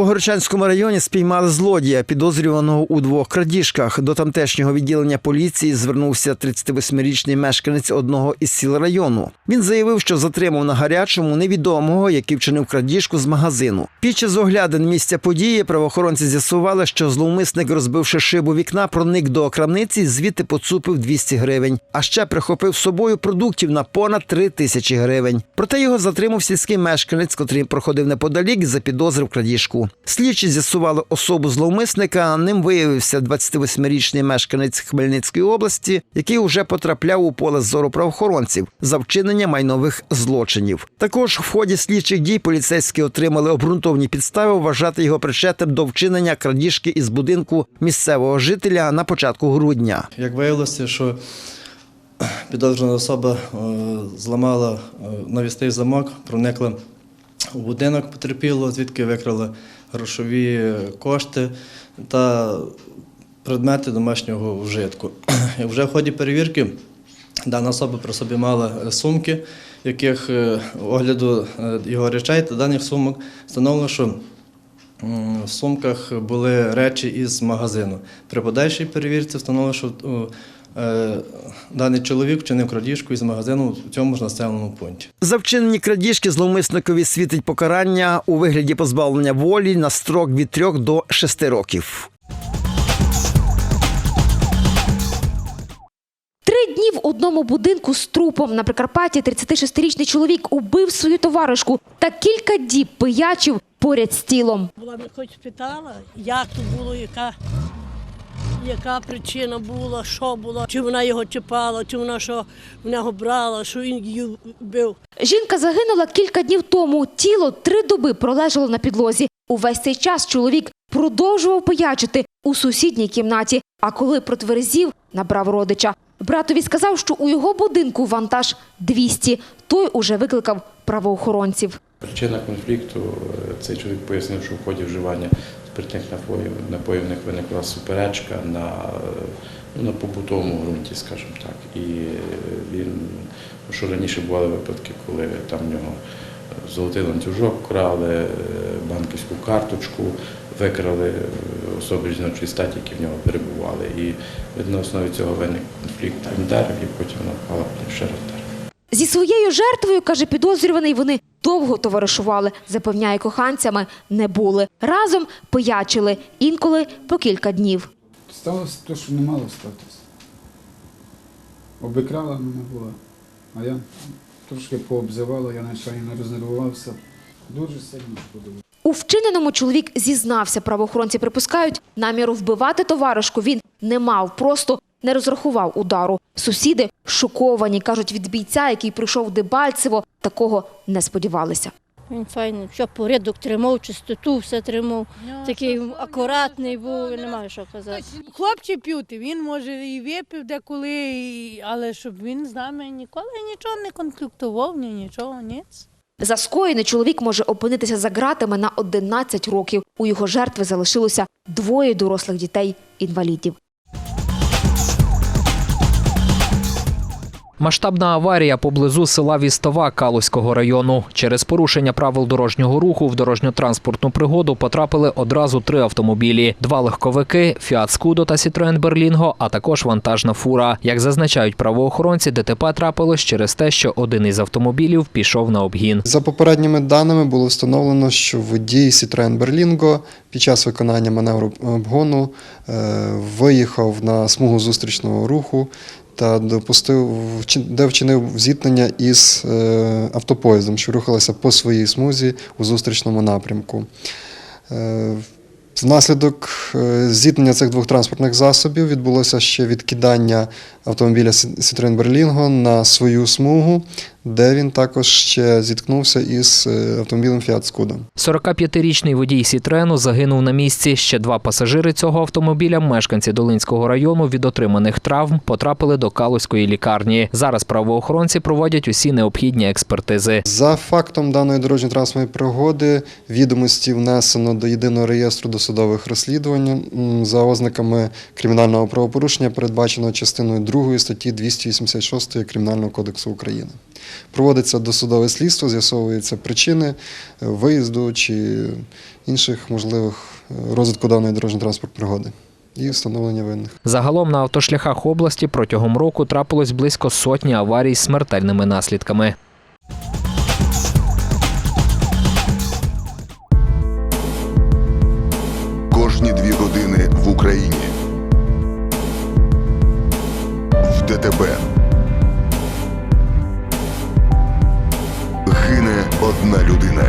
Богородчанському районі спіймали злодія, підозрюваного у двох крадіжках. До тамтешнього відділення поліції звернувся 38-річний мешканець одного із сіл району. Він заявив, що затримав на гарячому невідомого, який вчинив крадіжку з магазину. Під час оглядин місця події правоохоронці з'ясували, що зловмисник, розбивши шибу вікна, проник до крамниці звідти поцупив 200 гривень. А ще прихопив з собою продуктів на понад 3 тисячі гривень. Проте його затримав сільський мешканець, котрий проходив неподалік, і запідозрив крадіжку. Слідчі з'ясували особу зловмисника. Ним виявився 28-річний мешканець Хмельницької області, який уже потрапляв у поле зору правоохоронців за вчинення майнових злочинів. Також в ході слідчих дій поліцейські отримали обґрунтовні підстави вважати його причетним до вчинення крадіжки із будинку місцевого жителя на початку грудня. Як виявилося, що підозрювана особа е, зламала е, навісний замок, проникла у будинок потерпілого, звідки викрала грошові кошти та предмети домашнього вжитку. І вже в ході перевірки дана особа при собі мала сумки, в яких е, огляду е, його речей та даних сумок встановлено, що В сумках були речі із магазину. При подальшій перевірці встановлено, що е, даний чоловік вчинив крадіжку із магазину в цьому ж населеному пункті. За вчинені крадіжки зловмисникові світить покарання у вигляді позбавлення волі на строк від 3 до 6 років. Три дні в одному будинку з трупом на Прикарпатті 36-річний чоловік убив свою товаришку та кілька діб пиячив поряд з тілом. Була б хоч спитала, як то було, яка, яка причина була, що було, чи вона його чіпала, чи вона що в нього брала, що він її бив. Жінка загинула кілька днів тому. Тіло три доби пролежало на підлозі. Увесь цей час чоловік продовжував пиячити у сусідній кімнаті. А коли протверзів, набрав родича. Братові сказав, що у його будинку вантаж 200. Той уже викликав правоохоронців. Причина конфлікту е, цей чоловік пояснив, що в ході вживання спиртних напоїв, напоїв них виникла суперечка на, ну, на побутовому ґрунті, скажімо так. І він, що раніше бували випадки, коли там в нього золотий ланцюжок крали, е, банківську карточку, викрали особи жіночої статі, які в нього перебували. І на основі цього виник конфлікт. Вдарив і потім напала ще вдарив. Зі своєю жертвою, каже підозрюваний, вони довго товаришували, запевняє коханцями, не були. Разом пиячили, інколи по кілька днів. Сталося те, що не мало статися. Обікрала мене була, а я трошки пообзивала, я не рознервувався. Дуже сильно шкодував. У вчиненому чоловік зізнався. Правоохоронці припускають, наміру вбивати товаришку він не мав, просто не розрахував удару. Сусіди шоковані, кажуть, від бійця, який прийшов Дебальцево, такого не сподівалися. Він файний, все порядок тримав, чистоту все тримав. Такий акуратний був, немає що казати. Хлопці п'ють, він може і випив деколи, і... але щоб він з нами ніколи нічого не конфліктував, ні нічого, ніц. За скоєне чоловік може опинитися за ґратами на 11 років. У його жертви залишилося двоє дорослих дітей-інвалідів. Масштабна аварія поблизу села Вістова Калузького району. Через порушення правил дорожнього руху в дорожньо-транспортну пригоду потрапили одразу три автомобілі: два легковики, Фіат Скудо та Сітроен Берлінго, а також вантажна фура. Як зазначають правоохоронці, ДТП трапилось через те, що один із автомобілів пішов на обгін. За попередніми даними було встановлено, що водій Citroen Berlingo під час виконання маневру обгону е, виїхав на смугу зустрічного руху та допустив, де вчинив зіткнення із е, автопоїздом, що рухалося по своїй смузі у зустрічному напрямку. Е, Внаслідок е, зіткнення цих двох транспортних засобів відбулося ще відкидання автомобіля Citroen Berlingo на свою смугу, де він також ще зіткнувся із е, автомобілем Fiat Scudo. 45-річний водій Сітрену загинув на місці. Ще два пасажири цього автомобіля, мешканці Долинського району, від отриманих травм потрапили до Калузької лікарні. Зараз правоохоронці проводять усі необхідні експертизи. За фактом даної дорожньо-транспортної пригоди відомості внесено до єдиного реєстру досудових розслідувань за ознаками кримінального правопорушення, передбаченого частиною 2 статті 286 Кримінального кодексу України. Проводиться досудове слідство, з'ясовуються причини виїзду чи інших можливих е, розвитку даної дорожньо-транспортної пригоди і встановлення винних. Загалом на автошляхах області протягом року трапилось близько сотні аварій з смертельними наслідками. Кожні дві години в Україні. В ДТБ. Одна людина.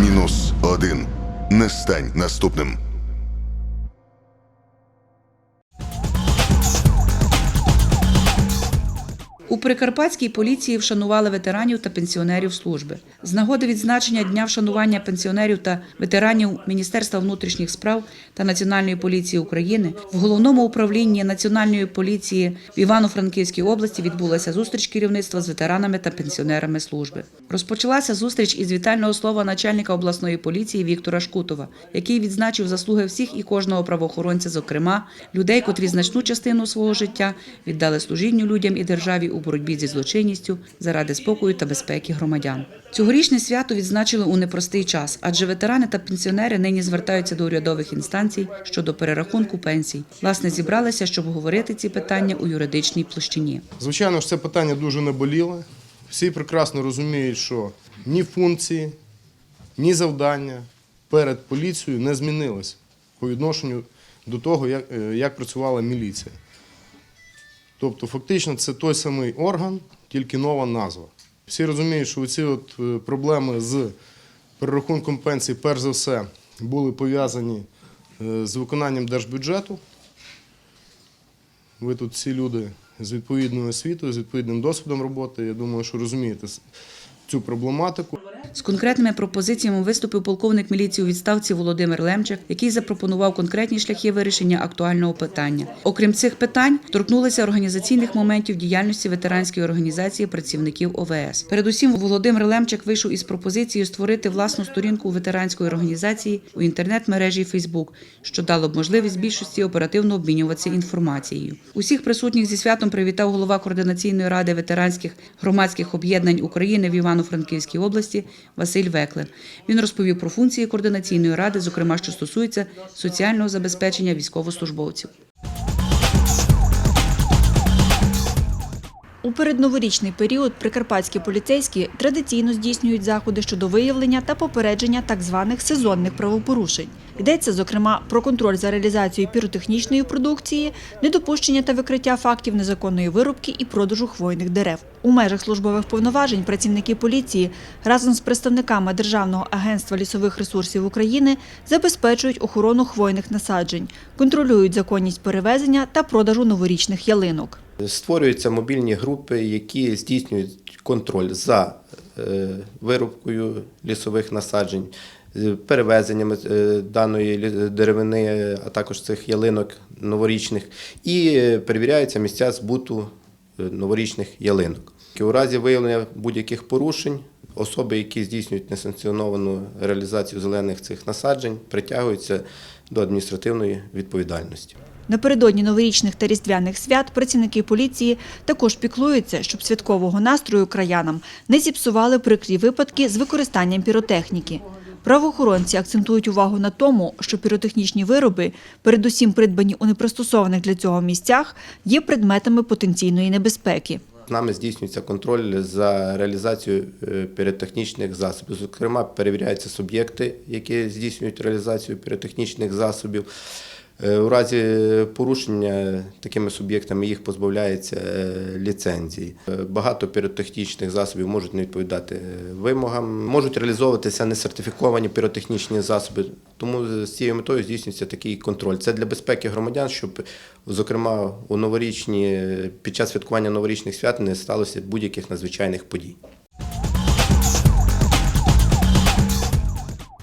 Мінус один. Не стань наступним. Прикарпатській поліції вшанували ветеранів та пенсіонерів служби. З нагоди відзначення Дня вшанування пенсіонерів та ветеранів Міністерства внутрішніх справ та Національної поліції України в головному управлінні Національної поліції в Івано-Франківській області відбулася зустріч керівництва з ветеранами та пенсіонерами служби. Розпочалася зустріч із вітального слова начальника обласної поліції Віктора Шкутова, який відзначив заслуги всіх і кожного правоохоронця, зокрема людей, котрі значну частину свого життя віддали служінню людям і державі у боротьбі зі злочинністю заради спокою та безпеки громадян. Цьогорічне свято відзначили у непростий час, адже ветерани та пенсіонери нині звертаються до урядових інстанцій щодо перерахунку пенсій. Власне, зібралися, щоб говорити ці питання у юридичній площині. Звичайно ж, це питання дуже наболіле. Всі прекрасно розуміють, що ні функції, ні завдання перед поліцією не змінились по відношенню до того, як, е, як працювала міліція. Тобто, фактично, це той самий орган, тільки нова назва. Всі розуміють, що ці от е, проблеми з перерахунком пенсій, перш за все, були пов'язані е, з виконанням держбюджету. Ви тут всі люди з відповідною освітою, з відповідним досвідом роботи. Я думаю, що розумієте цю проблематику. З конкретними пропозиціями виступив полковник міліції у відставці Володимир Лемчик, який запропонував конкретні шляхи вирішення актуального питання. Окрім цих питань, торкнулися організаційних моментів діяльності ветеранської організації працівників ОВС. Передусім, Володимир Лемчик вийшов із пропозицією створити власну сторінку ветеранської організації у інтернет-мережі Facebook, що дало б можливість більшості оперативно обмінюватися інформацією. Усіх присутніх зі святом привітав голова координаційної ради ветеранських громадських об'єднань України в Івано-Франківській області Василь Веклер. Він розповів про функції координаційної ради, зокрема, що стосується соціального забезпечення військовослужбовців. Передноворічний період прикарпатські поліцейські традиційно здійснюють заходи щодо виявлення та попередження так званих сезонних правопорушень. Йдеться, зокрема, про контроль за реалізацією піротехнічної продукції, недопущення та викриття фактів незаконної вирубки і продажу хвойних дерев. У межах службових повноважень працівники поліції разом з представниками Державного агентства лісових ресурсів України забезпечують охорону хвойних насаджень, контролюють законність перевезення та продажу новорічних ялинок. Створюються мобільні групи, які здійснюють контроль за е, вирубкою лісових насаджень, з перевезеннями е, даної деревини, а також цих ялинок новорічних, і е, перевіряються місця збуту новорічних ялинок. У разі виявлення будь-яких порушень особи, які здійснюють несанкціоновану реалізацію зелених цих насаджень, притягуються до адміністративної відповідальності. Напередодні новорічних та різдвяних свят працівники поліції також піклуються, щоб святкового настрою краянам не зіпсували прикрі випадки з використанням піротехніки. Правоохоронці акцентують увагу на тому, що піротехнічні вироби, передусім придбані у непристосованих для цього місцях, є предметами потенційної небезпеки. Нами здійснюється контроль за реалізацією е, піротехнічних засобів. Зокрема, перевіряються суб'єкти, які здійснюють реалізацію піротехнічних засобів. Е, У разі порушення такими суб'єктами їх позбавляється е, ліцензії. Е, Багато піротехнічних засобів можуть не відповідати вимогам, можуть реалізовуватися несертифіковані піротехнічні засоби. Тому з цією метою здійснюється такий контроль. Це для безпеки громадян, щоб, зокрема, у новорічні під час святкування новорічних свят не сталося будь-яких надзвичайних подій.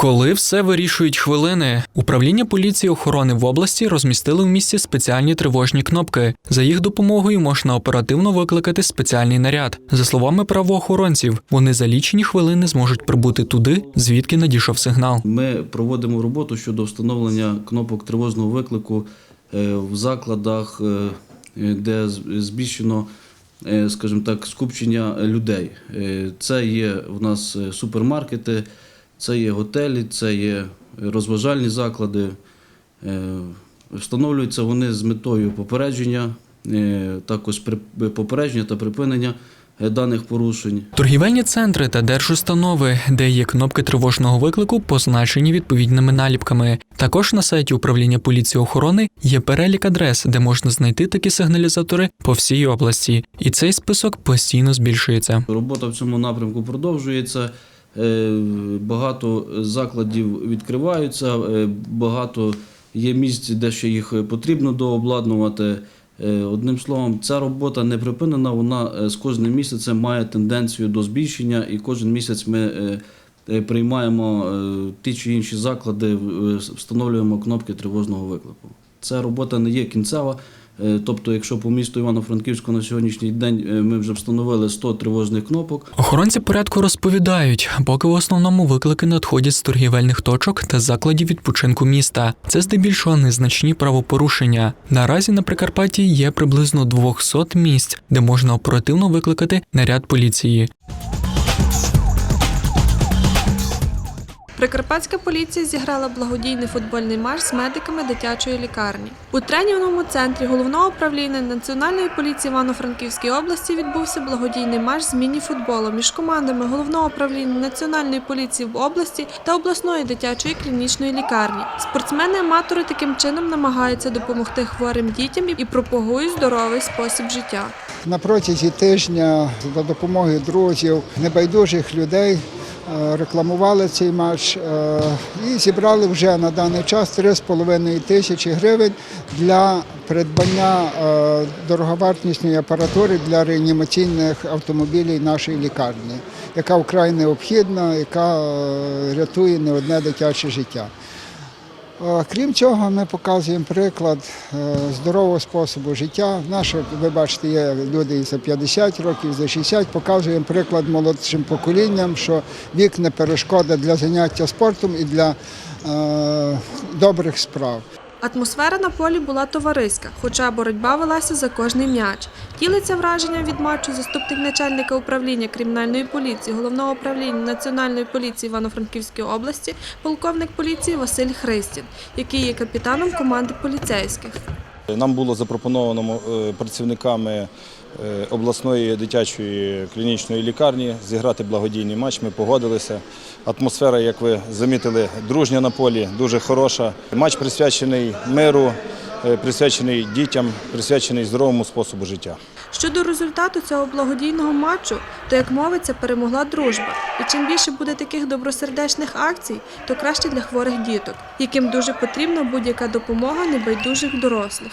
Коли все вирішують хвилини, управління поліції охорони в області розмістили в місті спеціальні тривожні кнопки. За їх допомогою можна оперативно викликати спеціальний наряд. За словами правоохоронців, вони за лічені хвилини зможуть прибути туди, звідки надійшов сигнал. Ми проводимо роботу щодо встановлення кнопок тривожного виклику е, в закладах е, де збільшено, е, скажімо так, скупчення людей. Це є в нас супермаркети, це є готелі, це є розважальні заклади. Е, Встановлюються вони з метою попередження, е, також попередження та припинення е, даних порушень. Торгівельні центри та держустанови, де є кнопки тривожного виклику, позначені відповідними наліпками. Також на сайті управління поліції охорони є перелік адрес, де можна знайти такі сигналізатори по всій області, і цей список постійно збільшується. Робота в цьому напрямку продовжується. Е, Багато закладів відкриваються, е, багато є місць, де ще їх потрібно дообладнувати. Е, Одним словом, ця робота не припинена, вона з кожним місяцем має тенденцію до збільшення, і кожен місяць ми приймаємо ті чи інші заклади, встановлюємо кнопки тривожного виклику. Ця робота не є кінцева. Е, Тобто, якщо по місту Івано-Франківську на сьогоднішній день е, ми вже встановили 100 тривожних кнопок, Охоронці порядку розповідають, поки в основному виклики надходять з торгівельних точок та закладів відпочинку міста. Це здебільшого незначні правопорушення. Наразі на Прикарпатті є приблизно 200 місць, де можна оперативно викликати наряд поліції. Прикарпатська поліція зіграла благодійний футбольний матч з медиками дитячої лікарні. У тренінговому центрі головного управління Національної поліції Івано-Франківської області відбувся благодійний матч з міні-футболу між командами головного управління Національної поліції в області та обласної дитячої клінічної лікарні. Спортсмени-аматори таким чином намагаються допомогти хворим дітям і пропагують здоровий спосіб життя. На протязі тижня за допомогою друзів, небайдужих людей рекламували цей матч е, і зібрали вже на даний час 3,5 тисячі гривень для придбання е, дороговартісної апаратури для реанімаційних автомобілів нашої лікарні, яка вкрай необхідна, яка е, рятує не одне дитяче життя. Е, Крім цього, ми показуємо приклад е, здорового способу життя. Наші, ви бачите, є люди за 50 років, за 60. Показуємо приклад молодшим поколінням, що вік не перешкода для заняття спортом і для е, добрих справ. Атмосфера на полі була товариська, хоча боротьба велася за кожний м'яч. Ділиться враження від матчу заступник начальника управління кримінальної поліції головного управління Національної поліції Івано-Франківської області, полковник поліції Василь Христін, який є капітаном команди поліцейських. Нам було запропоновано е, працівниками обласної дитячої клінічної лікарні зіграти благодійний матч. Ми погодилися. Атмосфера, як ви замітили, дружня на полі, дуже хороша. Матч присвячений миру, е, присвячений дітям, присвячений здоровому способу життя. Щодо результату цього благодійного матчу, то як мовиться, перемогла дружба. І чим більше буде таких добросердечних акцій, то краще для хворих діток, яким дуже потрібна будь-яка допомога небайдужих дорослих.